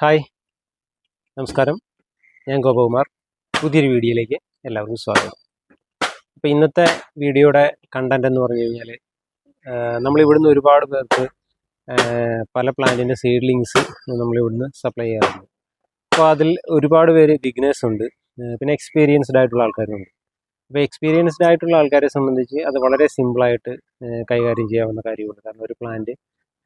Hi നമസ്കാരം. ഞാൻ ഗോപകുമാർ. പുതിയൊരു വീഡിയോയിലേക്ക് എല്ലാവർക്കും സ്വാഗതം. അപ്പോൾ ഇന്നത്തെ വീഡിയോയുടെ കണ്ടന്റ് എന്ന് പറഞ്ഞു കഴിഞ്ഞാൽ നമ്മളിവിടുന്ന് ഒരുപാട് പേർക്ക് പല പ്ലാന്റിന്റെ സീഡ്ലിങ്സ് നമ്മളിവിടുന്ന് സപ്ലൈ ചെയ്യാറുണ്ട്. അപ്പോൾ അതിൽ ഒരുപാട് പേര് ബിഗിനേഴ്സ് ഉണ്ട് പിന്നെ എക്സ്പീരിയൻസ്ഡ് ആയിട്ടുള്ള ആൾക്കാരുണ്ട്. അപ്പോൾ എക്സ്പീരിയൻസ്ഡ് ആയിട്ടുള്ള ആൾക്കാരെ സംബന്ധിച്ച് അത് വളരെ സിമ്പിളായിട്ട് കൈകാര്യം ചെയ്യാവുന്ന കാര്യമുണ്ട്. കാരണം ഒരു പ്ലാന്റ്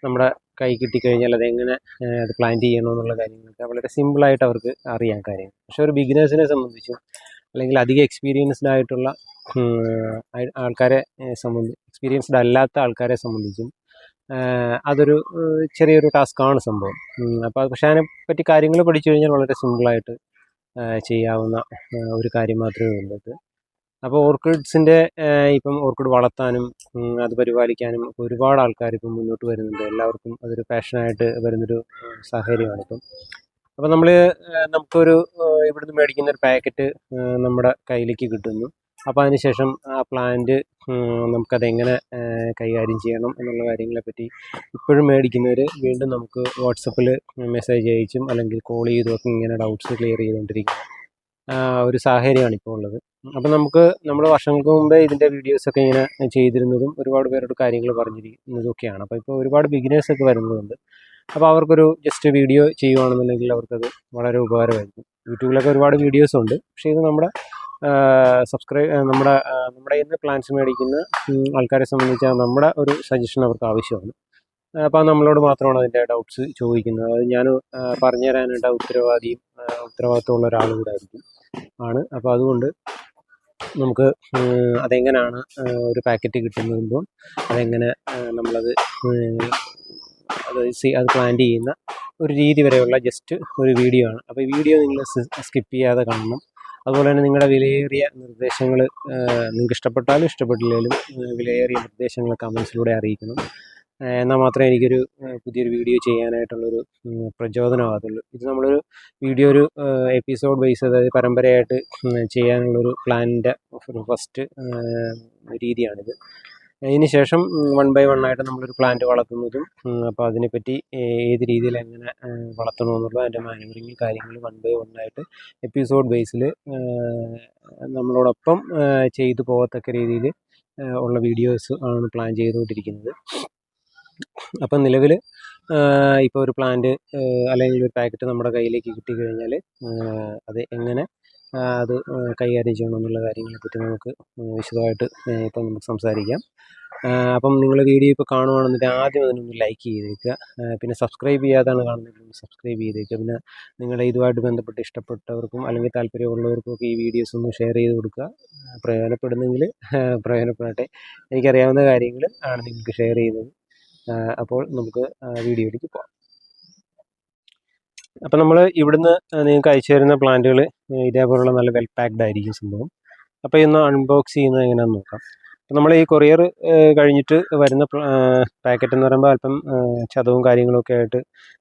നമ്മുടെ കൈ കിട്ടിക്കഴിഞ്ഞാൽ അതെങ്ങനെ അത് ചെയ്യണം എന്നുള്ള കാര്യങ്ങളൊക്കെ വളരെ സിമ്പിളായിട്ട് അവർക്ക് അറിയാൻ കാര്യങ്ങൾ. പക്ഷെ ഒരു ബിഗിനേഴ്സിനെ സംബന്ധിച്ചും അല്ലെങ്കിൽ അധികം എക്സ്പീരിയൻസ്ഡ് ആയിട്ടുള്ള ആൾക്കാരെ സംബന്ധിച്ച് എക്സ്പീരിയൻസ്ഡ് അല്ലാത്ത ആൾക്കാരെ സംബന്ധിച്ചും അതൊരു ചെറിയൊരു ടാസ്ക്കാണ് സംഭവം. അപ്പോൾ അത് പക്ഷേ അതിനെപ്പറ്റി കാര്യങ്ങൾ പഠിച്ചു കഴിഞ്ഞാൽ വളരെ സിമ്പിളായിട്ട് ചെയ്യാവുന്ന ഒരു കാര്യം മാത്രമേ ഉള്ളൂ അപ്പോൾ ഓർക്കിഡ്സിന്റെ ഇപ്പം ഓർക്കിഡ് വളർത്താനും അത് പരിപാലിക്കാനും ഒരുപാട് ആൾക്കാർ ഇപ്പം മുന്നോട്ട് വരുന്നുണ്ട്. എല്ലാവർക്കും അതൊരു പാഷനായിട്ട് വരുന്നൊരു സാഹചര്യമാണ് ഇപ്പം. അപ്പോൾ നമ്മൾ നമുക്കൊരു ഇവിടുന്ന് മേടിക്കുന്ന ഒരു പാക്കറ്റ് നമ്മുടെ കയ്യിലേക്ക് കിട്ടുന്നു. അപ്പോൾ അതിനുശേഷം ആ പ്ലാന്റ് നമുക്കതെങ്ങനെ കൈകാര്യം ചെയ്യണം എന്നുള്ള കാര്യങ്ങളെപ്പറ്റി ഇപ്പോഴും മേടിക്കുന്നവർ വീണ്ടും നമുക്ക് വാട്സപ്പിൽ മെസ്സേജ് അയച്ചും അല്ലെങ്കിൽ കോൾ ചെയ്തും ഒക്കെ ഇങ്ങനെ ഡൗട്ട്സ് ക്ലിയർ ചെയ്തുകൊണ്ടിരിക്കുന്ന ആ, ഒരു സാഹചര്യമാണ് ഇപ്പോൾ ഉള്ളത്. അപ്പം നമുക്ക് നമ്മൾ വർഷങ്ങൾക്ക് മുമ്പേ ഇതിന്റെ വീഡിയോസൊക്കെ ഇങ്ങനെ ചെയ്തിരുന്നതും ഒരുപാട് പേരോട് കാര്യങ്ങൾ പറഞ്ഞിരിക്കുന്നതും ഒക്കെയാണ് അപ്പോൾ ഇപ്പോൾ ഒരുപാട് ബിഗിനേഴ്സൊക്കെ വരുന്നതുകൊണ്ട് അപ്പോൾ അവർക്കൊരു ജസ്റ്റ് വീഡിയോ ചെയ്യുവാണെന്നുണ്ടെങ്കിൽ അവർക്കത് വളരെ ഉപകാരമായിരിക്കും യൂട്യൂബിലൊക്കെ ഒരുപാട് വീഡിയോസ് ഉണ്ട്. പക്ഷേ ഇത് നമ്മുടെ സബ്സ്ക്രൈബ് നമ്മുടെ നമ്മുടെ ഇന്ന് പ്ലാൻസ് മേടിക്കുന്ന ആൾക്കാരെ സംബന്ധിച്ച് നമ്മുടെ ഒരു സജഷൻ അവർക്ക് ആവശ്യമാണ്. അപ്പോൾ നമ്മളോട് മാത്രമാണ് അതിന്റെ ഡൗട്ട്സ് ചോദിക്കുന്നത്. അത് ഞാൻ പറഞ്ഞു തരാനായിട്ട് ഉത്തരവാദിയും ഉത്തരവാദിത്തമുള്ള ഒരാളും കൂടെ ആയിരിക്കും. ആണ്. അപ്പോൾ അതുകൊണ്ട് നമുക്ക് അതെങ്ങനെയാണ് ഒരു പാക്കറ്റ് കിട്ടുന്നതുമ്പോൾ അതെങ്ങനെ നമ്മളത് അത് അത് പ്ലാൻ ചെയ്യുന്ന ഒരു രീതി വരെയുള്ള ജസ്റ്റ് ഒരു വീഡിയോ ആണ്. അപ്പോൾ ഈ വീഡിയോ നിങ്ങൾ സ്കിപ്പ് ചെയ്യാതെ കാണണം. അതുപോലെ തന്നെ നിങ്ങളുടെ വിലയേറിയ നിർദ്ദേശങ്ങൾ നിങ്ങൾക്ക് ഇഷ്ടപ്പെട്ടാലും ഇഷ്ടപ്പെട്ടില്ലെങ്കിലും വിലയേറിയ നിർദ്ദേശങ്ങൾ കമൻസിലൂടെ അറിയിക്കണം. എന്നാൽ മാത്രമേ എനിക്കൊരു പുതിയൊരു വീഡിയോ ചെയ്യാനായിട്ടുള്ളൊരു പ്രചോദനമാകത്തുള്ളൂ. ഇത് നമ്മളൊരു വീഡിയോ ഒരു എപ്പിസോഡ് ബേസ് അതായത് പരമ്പരയായിട്ട് ചെയ്യാനുള്ളൊരു പ്ലാനിന്റെ ഫസ്റ്റ് രീതിയാണിത്. ശേഷം വൺ ബൈ വൺ ആയിട്ട് നമ്മളൊരു പ്ലാന്റ് വളർത്തുന്നതും അപ്പോൾ അതിനെപ്പറ്റി ഏത് രീതിയിൽ എങ്ങനെ വളർത്തണമെന്നുള്ളത് വളർത്തണമെന്നുള്ള അതിന്റെ മാനുവറിങ് കാര്യങ്ങൾ വൺ ബൈ വൺ ആയിട്ട് എപ്പിസോഡ് ബേസിൽ നമ്മളോടൊപ്പം ചെയ്തു പോകത്തക്ക രീതിയിൽ ഉള്ള വീഡിയോസ് ആണ് പ്ലാൻ ചെയ്തുകൊണ്ടിരിക്കുന്നത്. അപ്പം നിലവിൽ ഇപ്പോൾ ഒരു പ്ലാന്റ് അല്ലെങ്കിൽ ഒരു പാക്കറ്റ് നമ്മുടെ കയ്യിലേക്ക് കിട്ടിക്കഴിഞ്ഞാൽ അത് എങ്ങനെ അത് കൈകാര്യം ചെയ്യണം എന്നുള്ള കാര്യങ്ങളെ പറ്റി നമുക്ക് വിശദമായിട്ട് ഇപ്പം നമുക്ക് സംസാരിക്കാം. അപ്പം നിങ്ങൾ വീഡിയോ ഇപ്പോൾ കാണുവാണെന്നിട്ട് ആദ്യം അതിനൊന്ന് ലൈക്ക് ചെയ്തേക്കുക. പിന്നെ സബ്സ്ക്രൈബ് ചെയ്യാതാണ് കാണുന്നതെങ്കിൽ സബ്സ്ക്രൈബ് ചെയ്തേക്കുക. പിന്നെ നിങ്ങളുടെ ഇതുമായിട്ട് ബന്ധപ്പെട്ട് ഇഷ്ടപ്പെട്ടവർക്കും അല്ലെങ്കിൽ താല്പര്യമുള്ളവർക്കും ഒക്കെ ഈ വീഡിയോസ് ഒന്ന് ഷെയർ ചെയ്ത് കൊടുക്കുക. പ്രയോജനപ്പെടുന്നെങ്കിൽ പ്രയോജനപ്പെടട്ടെ. എനിക്കറിയാവുന്ന കാര്യങ്ങൾ ആണ് നിങ്ങൾക്ക് ഷെയർ ചെയ്യുന്നത്. അപ്പോൾ നമുക്ക് വീഡിയോയിലേക്ക് പോകാം. അപ്പം നമ്മൾ ഇവിടുന്ന് നിങ്ങൾക്ക് അയച്ചു തരുന്ന പ്ലാന്റുകൾ ഇതേപോലുള്ള നല്ല വെൽ പാക്ഡ് ആയിരിക്കും സംഭവം. അപ്പോൾ ഇന്ന് അൺബോക്സ് ചെയ്യുന്നത് എങ്ങനെയാണെന്ന് നോക്കാം. അപ്പം നമ്മൾ ഈ കൊറിയർ കഴിഞ്ഞിട്ട് വരുന്ന പാക്കറ്റ് എന്ന് പറയുമ്പോൾ അല്പം ചതവും കാര്യങ്ങളൊക്കെ ആയിട്ട്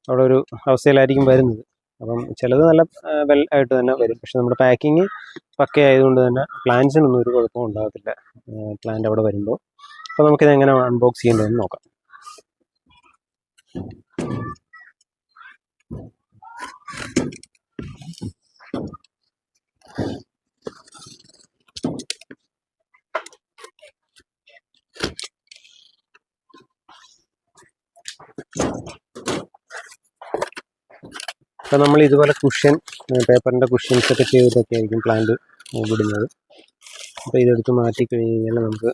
അവിടെ ഒരു അവസ്ഥയിലായിരിക്കും വരുന്നത്. അപ്പം ചിലത് നല്ല വെൽ ആയിട്ട് തന്നെ വരും. പക്ഷെ നമ്മുടെ പാക്കിങ് പക്കയായതുകൊണ്ട് തന്നെ പ്ലാന്റ്സിനൊന്നും ഒരു കുഴപ്പവും ഉണ്ടാകത്തില്ല പ്ലാന്റ് അവിടെ വരുമ്പോൾ. അപ്പോൾ നമുക്കിത് എങ്ങനെ അൺബോക്സ് ചെയ്യേണ്ടതെന്ന് നോക്കാം. അപ്പോൾ നമ്മൾ ഇതുപോലെ കുഷ്യൻ പേപ്പറിന്റെ കുഷ്യൻസ് ഒക്കെ ചെയ്തിട്ടൊക്കെ ആയിരിക്കും പ്ലാന്റ് വിടുന്നത് അപ്പോൾ ഇതെടുത്ത് മാറ്റി കഴിഞ്ഞ് കഴിഞ്ഞാൽ നമുക്ക്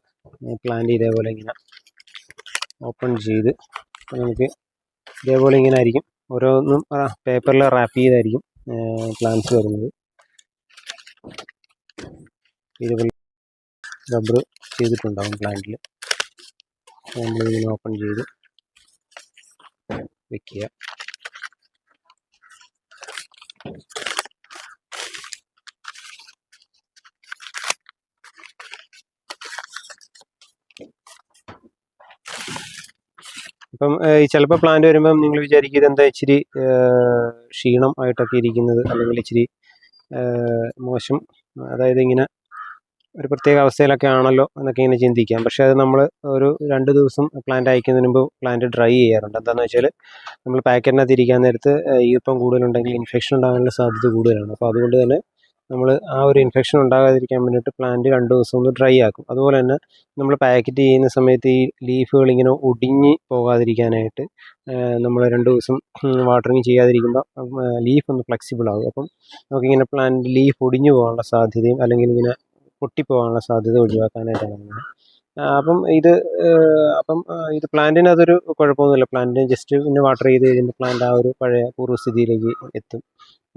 പ്ലാന്റ് ഇതേപോലെ ഇങ്ങനെ ഓപ്പൺ ചെയ്ത് നമുക്ക് ഇതേപോലെ ഇങ്ങനെ ആയിരിക്കും. ഓരോന്നും പേപ്പറിൽ റാപ്പ് ചെയ്തായിരിക്കും പ്ലാന്റ്സ് വരുന്നത്. ഇതുപോലെ റബ്ബർ ചെയ്തിട്ടുണ്ടാകും പ്ലാന്റിൽ നമ്മളിങ്ങനെ ഓപ്പൺ ചെയ്ത് വെക്കുക. ഇപ്പം ഈ ചിലപ്പോൾ പ്ലാന്റ് വരുമ്പം നിങ്ങൾ വിചാരിക്കും ഇതെന്താ ഇച്ചിരി ക്ഷീണം ആയിട്ടൊക്കെ ഇരിക്കുന്നത് അല്ലെങ്കിൽ ഇച്ചിരി മോശം അതായത് ഇങ്ങനെ ഒരു പ്രത്യേക അവസ്ഥയിലൊക്കെ ആണല്ലോ എന്നൊക്കെ ഇങ്ങനെ ചിന്തിക്കാം. പക്ഷേ അത് നമ്മൾ ഒരു രണ്ട് ദിവസം പ്ലാന്റ് അയക്കുന്നതിന് മുമ്പ് പ്ലാന്റ് ഡ്രൈ ചെയ്യാറുണ്ട്. എന്താണെന്ന് വെച്ചാൽ നമ്മൾ പാക്കറ്റിനകത്ത് ഇരിക്കാൻ നേരത്ത് ഈർപ്പം കൂടുതലുണ്ടെങ്കിൽ ഇൻഫെക്ഷൻ ഉണ്ടാകാനുള്ള സാധ്യത കൂടുതലാണ്. അപ്പോൾ അതുകൊണ്ട് തന്നെ നമ്മൾ ആ ഒരു ഇൻഫെക്ഷൻ ഉണ്ടാകാതിരിക്കാൻ വേണ്ടിയിട്ട് പ്ലാന്റ് രണ്ട് ദിവസം ഒന്ന് ഡ്രൈ ആക്കും. അതുപോലെ തന്നെ നമ്മൾ പാക്കറ്റ് ചെയ്യുന്ന സമയത്ത് ഈ ലീഫുകൾ ഇങ്ങനെ ഒടിഞ്ഞു പോകാതിരിക്കാനായിട്ട് നമ്മൾ രണ്ട് ദിവസം വാട്ടറിങ് ചെയ്യാതിരിക്കുമ്പോൾ ലീഫ് ഒന്ന് ഫ്ലെക്സിബിൾ ആകും. അപ്പം നമുക്കിങ്ങനെ പ്ലാന്റ് ലീഫ് ഒടിഞ്ഞു പോകാനുള്ള സാധ്യതയും അല്ലെങ്കിൽ ഇങ്ങനെ പൊട്ടിപ്പോകാനുള്ള സാധ്യത ഒഴിവാക്കാനായിട്ടാണ് അപ്പം ഇത് അപ്പം ഇത് പ്ലാന്റിന് അതൊരു കുഴപ്പമൊന്നുമില്ല. പ്ലാന്റിന് ജസ്റ്റ് പിന്നെ വാട്ടർ ചെയ്ത് കഴിയുമ്പോൾ പ്ലാന്റ് ആ ഒരു പഴയ പൂർവസ്ഥിതിയിലേക്ക് എത്തും.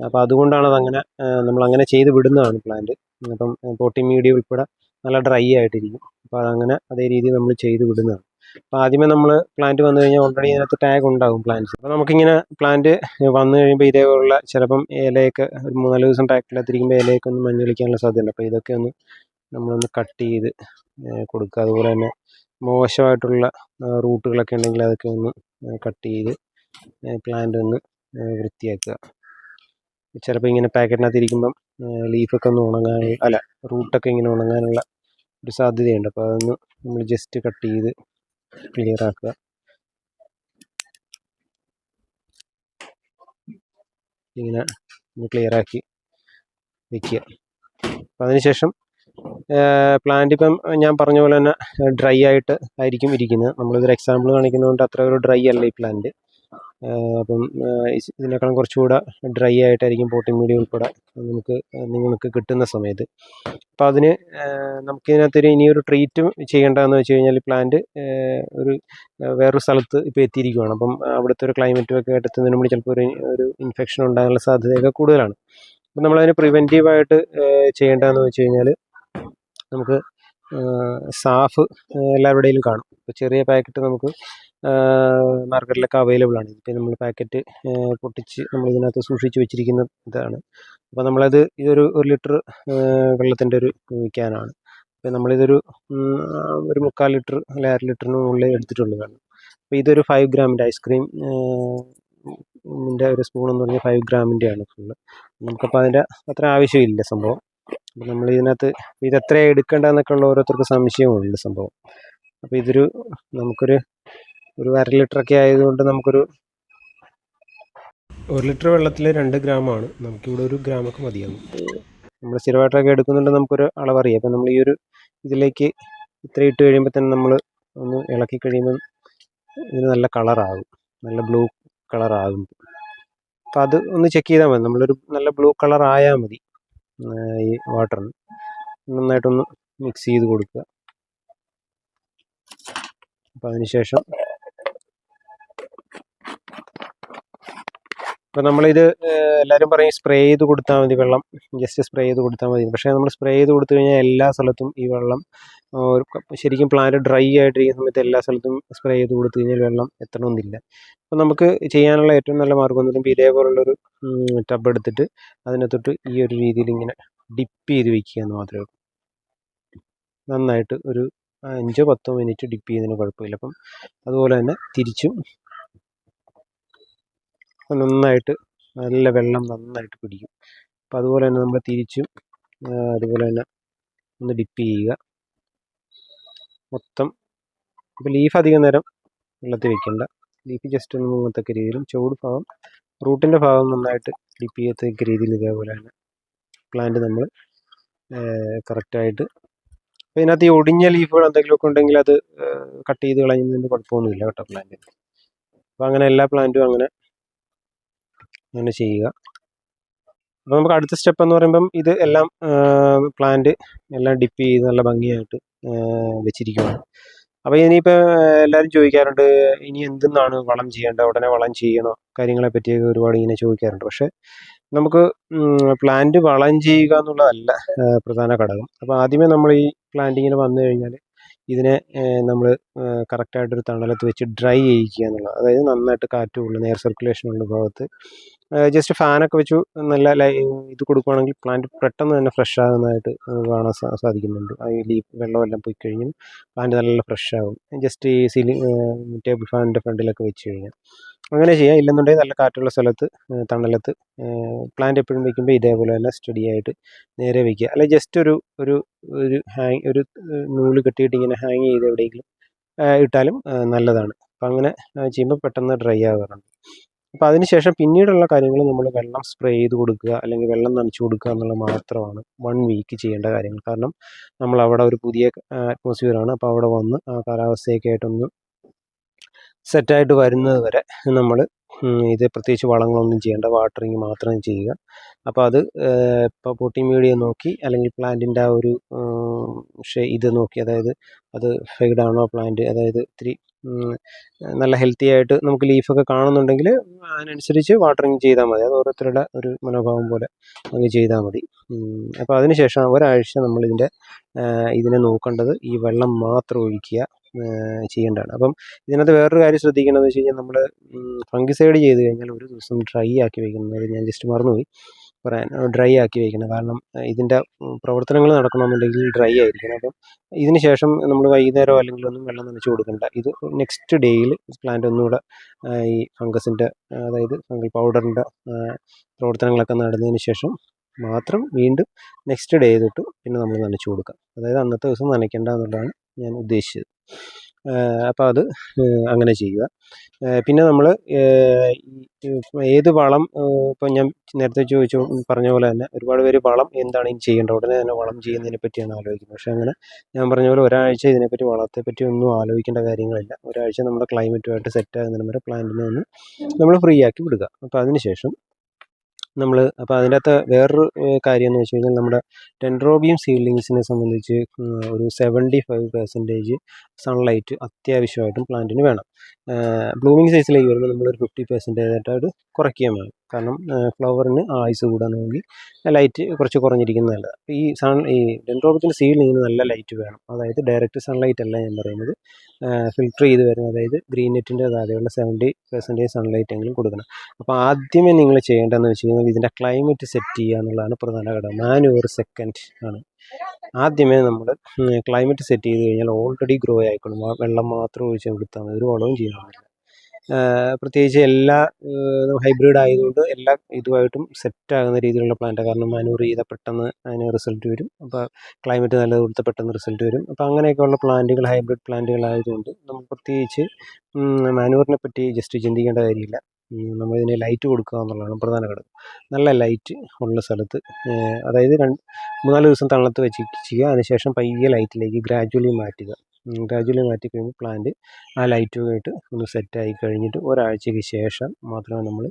അപ്പോൾ അതുകൊണ്ടാണ് അതങ്ങനെ നമ്മൾ അങ്ങനെ ചെയ്ത് വിടുന്നതാണ് പ്ലാന്റ് അപ്പം പോട്ടി മീഡിയ ഉൾപ്പെടെ നല്ല ഡ്രൈ ആയിട്ടിരിക്കും. അപ്പോൾ അതങ്ങനെ അതേ രീതിയിൽ നമ്മൾ ചെയ്ത് വിടുന്നതാണ്. അപ്പോൾ ആദ്യമേ നമ്മൾ പ്ലാന്റ് വന്നു കഴിഞ്ഞാൽ ഓൾറെഡി അതിനകത്ത് ടാഗ് ഉണ്ടാകും പ്ലാന്റ്സ് അപ്പോൾ നമുക്കിങ്ങനെ പ്ലാന്റ് വന്നു കഴിയുമ്പോൾ ഇതേപോലുള്ള ചിലപ്പം ഇലയൊക്കെ ഒരു മൂന്നാൽ ദിവസം ടാക്കിലകത്തിരിക്കുമ്പോൾ ഇലയൊക്കെ ഒന്ന് മഞ്ഞളിക്കാനുള്ള സാധ്യതയുണ്ട്. അപ്പോൾ ഇതൊക്കെ ഒന്ന് നമ്മളൊന്ന് കട്ട് ചെയ്ത് കൊടുക്കുക. അതുപോലെ തന്നെ മോശമായിട്ടുള്ള റൂട്ടുകളൊക്കെ ഉണ്ടെങ്കിൽ അതൊക്കെ ഒന്ന് കട്ട് ചെയ്ത് പ്ലാന്റ് ഒന്ന് വൃത്തിയാക്കുക. ചിലപ്പോൾ ഇങ്ങനെ പാക്കറ്റിനകത്ത് ഇരിക്കുമ്പം ലീഫൊക്കെ ഒന്ന് ഉണങ്ങാൻ അല്ല റൂട്ടൊക്കെ ഇങ്ങനെ ഉണങ്ങാനുള്ള ഒരു സാധ്യതയുണ്ട്. അപ്പോൾ അതൊന്ന് നമ്മൾ ജസ്റ്റ് കട്ട് ചെയ്ത് ക്ലിയർ ആക്കുക. ഇങ്ങനെ ഒന്ന് ക്ലിയർ ആക്കി വെക്കുക. അപ്പം അതിനുശേഷം പ്ലാന്റ് ഇപ്പം ഞാൻ പറഞ്ഞ പോലെ തന്നെ ഡ്രൈ ആയിട്ട് ആയിരിക്കും ഇരിക്കുന്നത്. നമ്മളിതൊരു എക്സാമ്പിൾ കാണിക്കുന്നതുകൊണ്ട് അത്ര ഒരു ഡ്രൈ അല്ല ഈ പ്ലാന്റ് അപ്പം ഇതിനേക്കാളും കുറച്ചുകൂടെ ഡ്രൈ ആയിട്ടായിരിക്കും പോട്ടിംഗ് മീഡിയ ഉൾപ്പെടെ നമുക്ക് നിങ്ങൾക്ക് കിട്ടുന്ന സമയത്ത്. അപ്പോൾ അതിന് നമുക്കിതിനകത്തൊരു ഇനിയൊരു ട്രീറ്റ് ചെയ്യേണ്ടതെന്ന് വെച്ച് കഴിഞ്ഞാൽ പ്ലാന്റ് ഒരു വേറൊരു സ്ഥലത്ത് ഇപ്പോൾ എത്തിയിരിക്കുകയാണ് അപ്പം അവിടുത്തെ ഒരു ക്ലൈമറ്റും ഒക്കെ ആയിട്ട് എത്തുന്നതിന് മുമ്പ് ചിലപ്പോൾ ഒരു ഒരു ഇൻഫെക്ഷൻ ഉണ്ടാകാനുള്ള സാധ്യതയൊക്കെ കൂടുതലാണ്. അപ്പം നമ്മളതിന് പ്രിവെന്റീവായിട്ട് ചെയ്യേണ്ടതെന്ന് വെച്ച് കഴിഞ്ഞാൽ നമുക്ക് സാഫ് എല്ലാവരുടെയും കാണും. ഇപ്പോൾ ചെറിയ പാക്കറ്റ് നമുക്ക് മാർക്കറ്റിലൊക്കെ അവൈലബിൾ ആണ്. ഇപ്പം നമ്മൾ പാക്കറ്റ് പൊട്ടിച്ച് നമ്മൾ ഇതിനകത്ത് സൂക്ഷിച്ച് വെച്ചിരിക്കുന്ന ഇതാണ്. അപ്പോൾ നമ്മളത് ഇതൊരു ഒരു ലിറ്റർ വെള്ളത്തിന്റെ ഒരു ക്യാനാണ്. അപ്പോൾ നമ്മളിതൊരു ഒരു മുക്കാൽ ലിറ്റർ അല്ലെ അര ലിറ്ററിന് മുകളിൽ എടുത്തിട്ടുള്ളതാണ് അപ്പോൾ ഇതൊരു ഫൈവ് ഗ്രാമിന്റെ ഐസ്ക്രീം ഒരു സ്പൂൺ എന്ന് പറഞ്ഞാൽ ഫൈവ് ഗ്രാമിന്റെ ആണ് ഫുള്ള് നമുക്കപ്പോൾ അതിന്റെ അത്ര ആവശ്യമില്ല സംഭവം. അപ്പോൾ നമ്മൾ ഇതിനകത്ത് ഇത് എത്ര എടുക്കേണ്ടതെന്നൊക്കെ ഉള്ള ഓരോരുത്തർക്ക് സംശയമുണ്ട് സംഭവം. അപ്പോൾ ഇതൊരു നമുക്കൊരു ഒരു അര ലിറ്ററൊക്കെ ആയതുകൊണ്ട് നമുക്കൊരു ഒരു ലിറ്റർ വെള്ളത്തിൽ രണ്ട് ഗ്രാമാണ്. നമുക്കിവിടെ ഒരു ഗ്രാമൊക്കെ മതിയാകും നമ്മൾ സ്ഥിരമായിട്ടൊക്കെ എടുക്കുന്നുണ്ട് നമുക്കൊരു അളവറിയാം. അപ്പം നമ്മൾ ഈ ഒരു ഇതിലേക്ക് ഇത്ര ഇട്ട് കഴിയുമ്പോൾ തന്നെ നമ്മൾ ഒന്ന് ഇളക്കി കഴിയുമ്പം ഇതിന് നല്ല കളറാകും. നല്ല ബ്ലൂ കളറാകും. അപ്പം അത് ഒന്ന് ചെക്ക് ചെയ്താൽ മതി. നമ്മളൊരു നല്ല ബ്ലൂ കളർ ആയാൽ മതി ഈ വാട്ടറിന്. നന്നായിട്ടൊന്ന് മിക്സ് ചെയ്ത് കൊടുക്കുക. അപ്പം അതിനുശേഷം ഇപ്പം നമ്മളിത് എല്ലാവരും പറയും സ്പ്രേ ചെയ്ത് കൊടുത്താൽ മതി വെള്ളം. ജസ്റ്റ് സ്പ്രേ ചെയ്ത് കൊടുത്താൽ മതി. പക്ഷേ നമ്മൾ സ്പ്രേ ചെയ്ത് കൊടുത്തു കഴിഞ്ഞാൽ എല്ലാ സ്ഥലത്തും ഈ വെള്ളം ശരിക്കും പ്ലാന്റ് ഡ്രൈ ആയിട്ടിരിക്കുന്ന സമയത്ത് എല്ലാ സ്ഥലത്തും സ്പ്രേ ചെയ്ത് കൊടുത്തു കഴിഞ്ഞാൽ വെള്ളം എത്തണമെന്നില്ല അപ്പം നമുക്ക് ചെയ്യാനുള്ള ഏറ്റവും നല്ല മാർഗം എന്ന് പറയുമ്പോൾ ഇതേപോലുള്ളൊരു ടബ് എടുത്തിട്ട് അതിനകത്തോട്ട് ഈ ഒരു രീതിയിൽ ഇങ്ങനെ ഡിപ്പ് ചെയ്ത് വെക്കുക എന്ന് മാത്രമേ ഉള്ളൂ. നന്നായിട്ട് ഒരു അഞ്ചോ പത്തോ മിനിറ്റ് ഡിപ്പ് ചെയ്യുന്നതിന് കുഴപ്പമില്ല. അപ്പം അതുപോലെ തന്നെ തിരിച്ചും നന്നായിട്ട് നല്ല വെള്ളം നന്നായിട്ട് പിടിക്കും. അപ്പം അതുപോലെ തന്നെ നമ്മൾ തിരിച്ചും അതുപോലെ തന്നെ ഒന്ന് ഡിപ്പ് ചെയ്യുക. മൊത്തം ഇപ്പോൾ ലീഫ് അധികം നേരം വെള്ളത്തിൽ വെക്കേണ്ട. ലീഫ് ജസ്റ്റ് ഒന്ന് മൂന്നത്തക്ക രീതിയിലും ചുവട് ഭാഗം റൂട്ടിന്റെ ഭാഗം നന്നായിട്ട് ഡിപ്പ് ചെയ്യത്തക്ക രീതിയിൽ ഇതേപോലെ തന്നെ പ്ലാന്റ് നമ്മൾ കറക്റ്റായിട്ട്. അപ്പോൾ ഇതിനകത്ത് ഈ ഒടിഞ്ഞ ലീഫുകൾ എന്തെങ്കിലുമൊക്കെ ഉണ്ടെങ്കിൽ അത് കട്ട് ചെയ്ത് കളയുന്നതിന് കുഴപ്പമൊന്നുമില്ല കേട്ടോ പ്ലാന്റിന്. അപ്പോൾ അങ്ങനെ എല്ലാ പ്ലാന്റും അങ്ങനെ അങ്ങനെ ചെയ്യുക. അപ്പോൾ നമുക്ക് അടുത്ത സ്റ്റെപ്പ് എന്ന് പറയുമ്പം ഇത് എല്ലാം പ്ലാന്റ് എല്ലാം ഡിപ്പ് ചെയ്ത് നല്ല ഭംഗിയായിട്ട് വെച്ചിരിക്കുകയാണ് അപ്പോൾ ഇനിയിപ്പോൾ എല്ലാവരും ചോദിക്കാറുണ്ട് ഇനി എന്തെന്നാണ് വളം ചെയ്യേണ്ടത്? ഉടനെ വളം ചെയ്യണോ? കാര്യങ്ങളെ പറ്റിയൊക്കെ ഒരുപാട് ഇങ്ങനെ ചോദിക്കാറുണ്ട്. പക്ഷേ നമുക്ക് പ്ലാന്റ് വളം ചെയ്യുക എന്നുള്ളതല്ല പ്രധാന ഘടകം. അപ്പോൾ ആദ്യമേ നമ്മൾ ഈ പ്ലാന്റിങ്ങിന് വന്നു കഴിഞ്ഞാൽ ഇതിനെ നമ്മൾ കറക്റ്റായിട്ടൊരു തണലത്ത് വെച്ച് ഡ്രൈ ചെയ്യിക്കുക എന്നുള്ളത് അതായത് നന്നായിട്ട് കാറ്റ് നെയർ സർക്കുലേഷൻ ഉള്ള ഭാഗത്ത് ജസ്റ്റ് ഫാനൊക്കെ വെച്ചു നല്ല ഇത് കൊടുക്കുകയാണെങ്കിൽ പ്ലാന്റ് പെട്ടെന്ന് തന്നെ ഫ്രഷ് ആകുന്നതായിട്ട് കാണാൻ സാധിക്കുന്നുണ്ട്. ഈ ലീഫ് വെള്ളമെല്ലാം പോയി കഴിഞ്ഞാൽ പ്ലാന്റ് നല്ല ഫ്രഷ് ആകും. ജസ്റ്റ് ഈ സീലിംഗ് ടേബിൾ ഫാനിന്റെ ഫ്രണ്ടിലൊക്കെ വെച്ച് കഴിഞ്ഞാൽ. അങ്ങനെ ചെയ്യാം. ഇല്ലെന്നുണ്ടെങ്കിൽ നല്ല കാറ്റുള്ള സ്ഥലത്ത് തണലത്ത് പ്ലാന്റ് എപ്പോഴും വെക്കുമ്പോൾ ഇതേപോലെ തന്നെ സ്റ്റഡി ആയിട്ട് നേരെ വെക്കുക. അല്ലെങ്കിൽ ജസ്റ്റ് ഒരു ഒരു ഒരു ഹാങ് ഒരു നൂൽ കെട്ടിയിട്ട് ഇങ്ങനെ ഹാങ് ചെയ്ത് എവിടെയെങ്കിലും ഇട്ടാലും നല്ലതാണ്. അപ്പം അങ്ങനെ ചെയ്യുമ്പോൾ പെട്ടെന്ന് ഡ്രൈ ആകാറുണ്ട്. അപ്പോൾ അതിനുശേഷം പിന്നീടുള്ള കാര്യങ്ങൾ നമ്മൾ വെള്ളം സ്പ്രേ ചെയ്ത് കൊടുക്കുക അല്ലെങ്കിൽ വെള്ളം നനച്ചു കൊടുക്കുക എന്നുള്ളത് മാത്രമാണ് വൺ വീക്ക് ചെയ്യേണ്ട കാര്യങ്ങൾ. കാരണം നമ്മൾ അവിടെ ഒരു പുതിയ അറ്റ്മോസ്ഫിയറാണ് അപ്പോൾ അവിടെ വന്ന് ആ കാലാവസ്ഥയൊക്കെ ആയിട്ടൊന്ന് സെറ്റായിട്ട് വരുന്നത് വരെ നമ്മൾ ഇത് പ്രത്യേകിച്ച് വളങ്ങളൊന്നും ചെയ്യേണ്ട വാട്ടറിങ് മാത്രം ചെയ്യുക. അപ്പോൾ അത് ഇപ്പോൾ പൊട്ടി മീഡിയം നോക്കി അല്ലെങ്കിൽ പ്ലാന്റിന്റെ ആ ഒരു ഇത് നോക്കി അതായത് അത് ഫെയ്ഡാണോ പ്ലാന്റ് അതായത് ഇത്തിരി നല്ല ഹെൽത്തി ആയിട്ട് നമുക്ക് ലീഫൊക്കെ കാണുന്നുണ്ടെങ്കിൽ അതിനനുസരിച്ച് വാട്ടറിങ് ചെയ്താൽ മതി. അത് ഓരോരുത്തരുടെ ഒരു മനോഭാവം പോലെ അങ്ങ് ചെയ്താൽ മതി. അപ്പോൾ അതിനുശേഷം ഒരാഴ്ച നമ്മളിതിന്റെ ഇതിനെ നോക്കേണ്ടത്. ഈ വെള്ളം മാത്രം ഒഴിക്കുക. ചെയ്യേണ്ടതാണ്. അപ്പം ഇതിനകത്ത് വേറൊരു കാര്യം ശ്രദ്ധിക്കേണ്ടതെന്ന് വെച്ച് കഴിഞ്ഞാൽ നമ്മൾ ഫംഗിസൈഡ് ചെയ്ത് കഴിഞ്ഞാൽ ഒരു ദിവസം ഡ്രൈ ആക്കി വെക്കുന്നത് ഞാൻ ജസ്റ്റ് മറന്നുപോയി. പറയാൻ ഡ്രൈ ആക്കി വെക്കണം. കാരണം ഇതിന്റെ പ്രവർത്തനങ്ങൾ നടക്കണമെന്നുണ്ടെങ്കിൽ ഡ്രൈ ആയിരിക്കണം. അപ്പം ഇതിന് ശേഷം നമ്മൾ വൈകുന്നേരം അല്ലെങ്കിൽ ഒന്നും വെള്ളം നനച്ച് കൊടുക്കണ്ട. ഇത് നെക്സ്റ്റ് ഡേയിൽ പ്ലാന്റ് ഒന്നുകൂടെ ഈ ഫംഗസിന്റെ അതായത് ഫംഗൽ പൗഡറിന്റെ പ്രവർത്തനങ്ങളൊക്കെ നടന്നതിന് ശേഷം മാത്രം വീണ്ടും നെക്സ്റ്റ് ഡേ തൊട്ട് പിന്നെ നമ്മൾ നനച്ചു കൊടുക്കാം. അതായത് അന്നത്തെ ദിവസം നനയ്ക്കേണ്ട എന്നുള്ളതാണ് ഞാൻ ഉദ്ദേശിച്ചത്. അപ്പോൾ അത് അങ്ങനെ ചെയ്യുക. പിന്നെ നമ്മൾ ഏത് വളം ഇപ്പം ഞാൻ നേരത്തെ ചോദിച്ചു പറഞ്ഞ പോലെ തന്നെ ഒരുപാട് പേര് വളം എന്താണ് ഇനി ചെയ്യേണ്ടത്? ഉടനെ തന്നെ വളം ചെയ്യുന്നതിനെ പറ്റിയാണ് ആലോചിക്കുന്നത്. പക്ഷേ അങ്ങനെ ഞാൻ പറഞ്ഞ പോലെ ഒരാഴ്ച ഇതിനെപ്പറ്റി വളത്തെ പറ്റി ഒന്നും ആലോചിക്കേണ്ട കാര്യങ്ങളില്ല. ഒരാഴ്ച നമ്മുടെ ക്ലൈമറ്റുമായിട്ട് സെറ്റ് ആകുന്നതിന് വരെ പ്ലാന്റിനെ ഒന്ന് നമ്മൾ ഫ്രീ ആക്കി വിടുക. അപ്പോൾ അതിന് ശേഷം നമ്മൾ അപ്പോൾ അതിന്റെ അകത്ത് വേറൊരു കാര്യം എന്ന് വെച്ച് കഴിഞ്ഞാൽ നമ്മുടെ ടെൻഡ്രോബിയം സീഡ്ലിങ്സിനെ സംബന്ധിച്ച് ഒരു സെവന്റി ഫൈവ് പെർസെന്റേജ് സൺലൈറ്റ് അത്യാവശ്യമായിട്ടും പ്ലാന്റിന് വേണം. ബ്ലൂമിങ് സൈസിലേക്ക് വരുമ്പോൾ നമ്മളൊരു ഫിഫ്റ്റി പെർസെന്റേജ് ആയിട്ട് അത് കുറയ്ക്കുകയും വേണം. കാരണം ഫ്ലവറിന് ആയുസ് കൂടാനാണെങ്കിൽ ലൈറ്റ് കുറച്ച് കുറഞ്ഞിരിക്കുന്നത് നല്ലതാണ് അപ്പോൾ ഈ സൺ ഈ ഡെൻഡ്രോബത്തിന്റെ നിന്ന് നല്ല ലൈറ്റ് വേണം. അതായത് ഡയറക്റ്റ് സൺലൈറ്റ് അല്ല ഞാൻ പറയുന്നത്. ഫിൽറ്റർ ചെയ്ത് വരുന്ന അതായത് ഗ്രീൻ നെറ്റിന്റെ താഴെയുള്ള സെവന്റി പെർസെന്റേജ് സൺലൈറ്റ് എങ്കിലും കൊടുക്കണം. അപ്പോൾ ആദ്യമേ നിങ്ങൾ ചെയ്യേണ്ടതെന്ന് വെച്ച് കഴിഞ്ഞാൽ ഇതിന്റെ ക്ലൈമറ്റ് സെറ്റ് ചെയ്യുക എന്നുള്ളതാണ് പ്രധാന ഘടകം. മാനുവർ സെക്കൻഡ് ആണ്. ആദ്യമേ നമ്മൾ ക്ലൈമറ്റ് സെറ്റ് ചെയ്ത് കഴിഞ്ഞാൽ ഓൾറെഡി ഗ്രോ ആയിക്കോളും. വെള്ളം മാത്രം ഒഴിച്ച് കൊടുത്താൽ മതി. ഒരു വളവും ചെയ്യാൻ പറ്റില്ല പ്രത്യേകിച്ച് എല്ലാ ഹൈബ്രിഡ് ആയതുകൊണ്ട് എല്ലാ ഇതുമായിട്ടും സെറ്റ് ആകുന്ന രീതിയിലുള്ള പ്ലാന്റ് കാരണം മാനൂർ ചെയ്താൽ പെട്ടെന്ന് അതിന് റിസൾട്ട് വരും. അപ്പോൾ ക്ലൈമറ്റ് നല്ലത് കൊടുത്താൽ പെട്ടെന്ന് റിസൾട്ട് വരും. അപ്പോൾ അങ്ങനെയൊക്കെയുള്ള പ്ലാന്റുകൾ ഹൈബ്രിഡ് പ്ലാന്റുകൾ ആയതുകൊണ്ട് നമ്മൾ പ്രത്യേകിച്ച് മാനൂറിനെ പറ്റി ജസ്റ്റ് ചിന്തിക്കേണ്ട കാര്യമില്ല. നമ്മളിതിന് ലൈറ്റ് കൊടുക്കുക എന്നുള്ളതാണ് പ്രധാന ഘടകം. നല്ല ലൈറ്റ് ഉള്ള സ്ഥലത്ത് അതായത് രണ്ട് മൂന്നാൽ ദിവസം തണലത്ത് വെച്ച് ചെയ്യുക അതിനുശേഷം പയ്യെ ലൈറ്റിലേക്ക് ഗ്രാജുവലി മാറ്റുക. ഗ്രാജുവലി മാറ്റി കഴിയുമ്പോൾ പ്ലാന്റ് ആ ലൈറ്റുമായിട്ട് ഒന്ന് സെറ്റായി കഴിഞ്ഞിട്ട് ഒരാഴ്ചയ്ക്ക് ശേഷം മാത്രമേ നമ്മൾ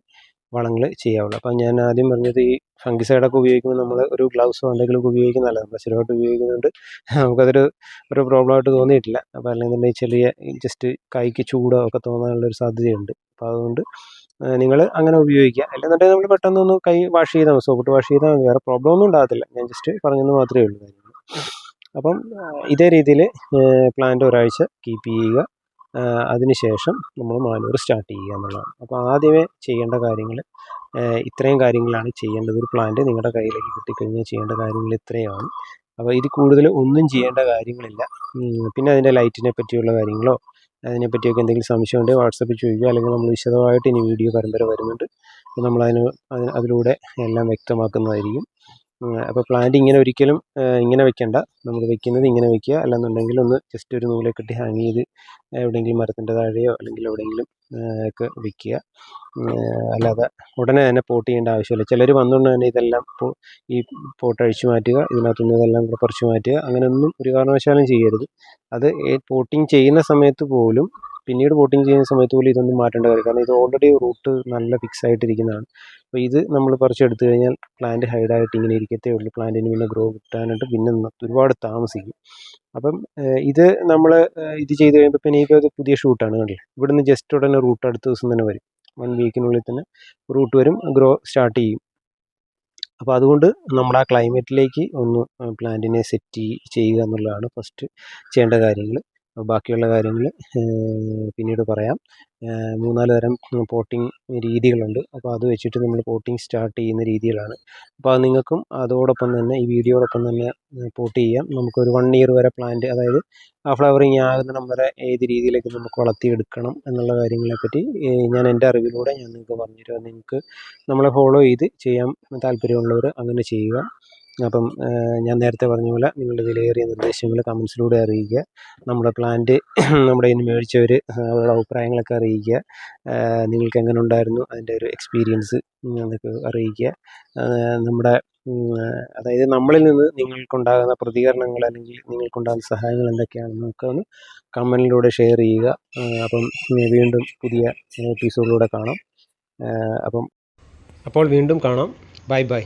വളങ്ങൾ ചെയ്യാവുള്ളൂ. അപ്പം ഞാൻ ആദ്യം പറഞ്ഞത് ഈ ഫംഗിസൈഡൊക്കെ ഉപയോഗിക്കുമ്പോൾ നമ്മൾ ഒരു ഗ്ലൗസോ എന്തെങ്കിലുമൊക്കെ ഉപയോഗിക്കുന്നതല്ല നമ്മൾ സ്ഥിരമായിട്ട് ഉപയോഗിക്കുന്നുണ്ട് നമുക്കതൊരു ഒരു പ്രോബ്ലമായിട്ട് തോന്നിയിട്ടില്ല. അപ്പോൾ അല്ലെന്നുണ്ടെങ്കിൽ ചെറിയ ജസ്റ്റ് കൈക്ക് ചൂടോ ഒക്കെ തോന്നാനുള്ളൊരു സാധ്യതയുണ്ട്. അപ്പോൾ അതുകൊണ്ട് നിങ്ങൾ അങ്ങനെ ഉപയോഗിക്കുക. അല്ലെന്നുണ്ടെങ്കിൽ നമ്മൾ പെട്ടെന്നൊന്ന് കൈ വാഷ് ചെയ്താൽ മതി. സോപ്പിട്ട് വാഷ് ചെയ്താൽ മതി. വേറെ പ്രോബ്ലം ഒന്നും ഉണ്ടാകത്തില്ല. ഞാൻ ജസ്റ്റ് പറഞ്ഞെന്ന് മാത്രമേ ഉള്ളൂ കാര്യങ്ങൾ അപ്പം ഇതേ രീതിയിൽ പ്ലാന്റ് ഒരാഴ്ച കീപ്പ് ചെയ്യുക. അതിനുശേഷം നമ്മൾ മാനൂർ സ്റ്റാർട്ട് ചെയ്യുക എന്നുള്ളതാണ്. അപ്പോൾ ആദ്യമേ ചെയ്യേണ്ട കാര്യങ്ങൾ ഇത്രയും കാര്യങ്ങളാണ് ചെയ്യേണ്ടത്. ഒരു പ്ലാന്റ് നിങ്ങളുടെ കയ്യിലേക്ക് കിട്ടിക്കഴിഞ്ഞാൽ ചെയ്യേണ്ട കാര്യങ്ങൾ ഇത്രയാണ്. അപ്പോൾ ഇത് കൂടുതൽ ഒന്നും ചെയ്യേണ്ട കാര്യങ്ങളില്ല. പിന്നെ അതിന്റെ ലൈറ്റിനെ പറ്റിയുള്ള കാര്യങ്ങളോ അതിനെപ്പറ്റിയൊക്കെ എന്തെങ്കിലും സംശയം ഉണ്ടെങ്കിൽ വാട്സപ്പിൽ ചോദിക്കുക. അല്ലെങ്കിൽ നമ്മൾ വിശദമായിട്ട് ഇനി വീഡിയോ പരമ്പര വരുന്നുണ്ട്. അപ്പോൾ നമ്മളതിന് അതിലൂടെ എല്ലാം വ്യക്തമാക്കുന്നതായിരിക്കും. അപ്പോൾ പ്ലാന്റ് ഇങ്ങനെ ഒരിക്കലും ഇങ്ങനെ വെക്കണ്ട. നമ്മൾ വെക്കുന്നത് ഇങ്ങനെ വെക്കുക. അല്ലെന്നുണ്ടെങ്കിൽ ഒന്ന് ജസ്റ്റ് ഒരു നൂലെ കെട്ടി ഹാങ് ചെയ്ത് എവിടെയെങ്കിലും മരത്തിന്റെ താഴെയോ അല്ലെങ്കിൽ എവിടെയെങ്കിലും ഒക്കെ വിൽക്കുക. അല്ലാതെ ഉടനെ തന്നെ പോട്ട് ചെയ്യേണ്ട ആവശ്യമില്ല. ചിലർ വന്നുകൊണ്ട് തന്നെ ഇതെല്ലാം ഈ പോട്ട് അഴിച്ചു മാറ്റുക ഇതിനകത്തുനിന്ന് ഇതെല്ലാം കൂടെ പറിച്ചു മാറ്റുക അങ്ങനെയൊന്നും ഒരു കാരണവശാലും ചെയ്യരുത്. അത് പോട്ടിങ് ചെയ്യുന്ന സമയത്ത് പോലും പിന്നീട് ബോട്ടിങ് ചെയ്യുന്ന സമയത്ത് പോലും ഇതൊന്നും മാറ്റേണ്ട കാര്യം. കാരണം ഇത് ഓൾറെഡി റൂട്ട് നല്ല ഫിക്സ് ആയിട്ടിരിക്കുന്നതാണ്. അപ്പോൾ ഇത് നമ്മൾ പറിച്ചെടുത്തു കഴിഞ്ഞാൽ പ്ലാന്റ് ഹൈഡായിട്ട് ഇങ്ങനെ ഇരിക്കത്തേ ഉള്ളൂ. പ്ലാന്റിന് പിന്നെ ഗ്രോ കിട്ടാനായിട്ട് പിന്നെ ഒരുപാട് താമസിക്കും. അപ്പം ഇത് നമ്മൾ ഇത് ചെയ്ത് കഴിയുമ്പോൾ പിന്നെ ഇപ്പോൾ പുതിയ ഷൂട്ടാണ് കണ്ടില്ലേ? ഇവിടുന്ന് ജസ്റ്റ് ഉടനെ റൂട്ട് അടുത്ത ദിവസം തന്നെ വരും. വൺ വീക്കിനുള്ളിൽ തന്നെ റൂട്ട് വരും ഗ്രോ സ്റ്റാർട്ട് ചെയ്യും. അപ്പോൾ അതുകൊണ്ട് നമ്മൾ ആ ക്ലൈമറ്റിലേക്ക് ഒന്ന് പ്ലാന്റിനെ സെറ്റ് ചെയ്യുക എന്നുള്ളതാണ് ഫസ്റ്റ് ചെയ്യേണ്ട കാര്യങ്ങൾ ബാക്കിയുള്ള കാര്യങ്ങൾ പിന്നീട് പറയാം. മൂന്നാൽ തരം പോട്ടിങ് രീതികളുണ്ട്. അപ്പോൾ അത് വെച്ചിട്ട് നമ്മൾ പോട്ടിങ് സ്റ്റാർട്ട് ചെയ്യുന്ന രീതികളാണ്. അപ്പോൾ അത് നിങ്ങൾക്കും അതോടൊപ്പം തന്നെ ഈ വീഡിയോടൊപ്പം തന്നെ പോട്ട് ചെയ്യാം. നമുക്കൊരു വൺ ഇയർ വരെ പ്ലാന്റ് അതായത് ആ ഫ്ലവറിങ് ആകുന്ന വരെ ഏത് രീതിയിലേക്ക് നമുക്ക് വളർത്തിയെടുക്കണം എന്നുള്ള കാര്യങ്ങളെപ്പറ്റി ഞാൻ എന്റെ അറിവിലൂടെ ഞാൻ നിങ്ങൾക്ക് പറഞ്ഞുതരാം. നിങ്ങൾക്ക് നമ്മളെ ഫോളോ ചെയ്ത് ചെയ്യാൻ താല്പര്യമുള്ളവർ അങ്ങനെ ചെയ്യുക. അപ്പം ഞാൻ നേരത്തെ പറഞ്ഞ പോലെ നിങ്ങളുടെ വിലയേറിയ നിർദ്ദേശങ്ങൾ കമൻസിലൂടെ അറിയിക്കുക. നമ്മുടെ പ്ലാന്റ് നമ്മുടെ ഇനി മേടിച്ചവർ അവരുടെ അഭിപ്രായങ്ങളൊക്കെ അറിയിക്കുക. നിങ്ങൾക്ക് എങ്ങനെ ഉണ്ടായിരുന്നു അതിന്റെ ഒരു എക്സ്പീരിയൻസ് എന്നൊക്കെ അറിയിക്കുക. നമ്മുടെ അതായത് നമ്മളിൽ നിന്ന് നിങ്ങൾക്കുണ്ടാകുന്ന പ്രതികരണങ്ങൾ അല്ലെങ്കിൽ നിങ്ങൾക്കുണ്ടാകുന്ന സഹായങ്ങൾ എന്തൊക്കെയാണെന്ന് നമുക്ക് ഒന്ന് കമന്റിലൂടെ ഷെയർ ചെയ്യുക. അപ്പം വീണ്ടും പുതിയ എപ്പിസോഡിലൂടെ കാണാം. അപ്പം അപ്പോൾ വീണ്ടും കാണാം. Bye bye.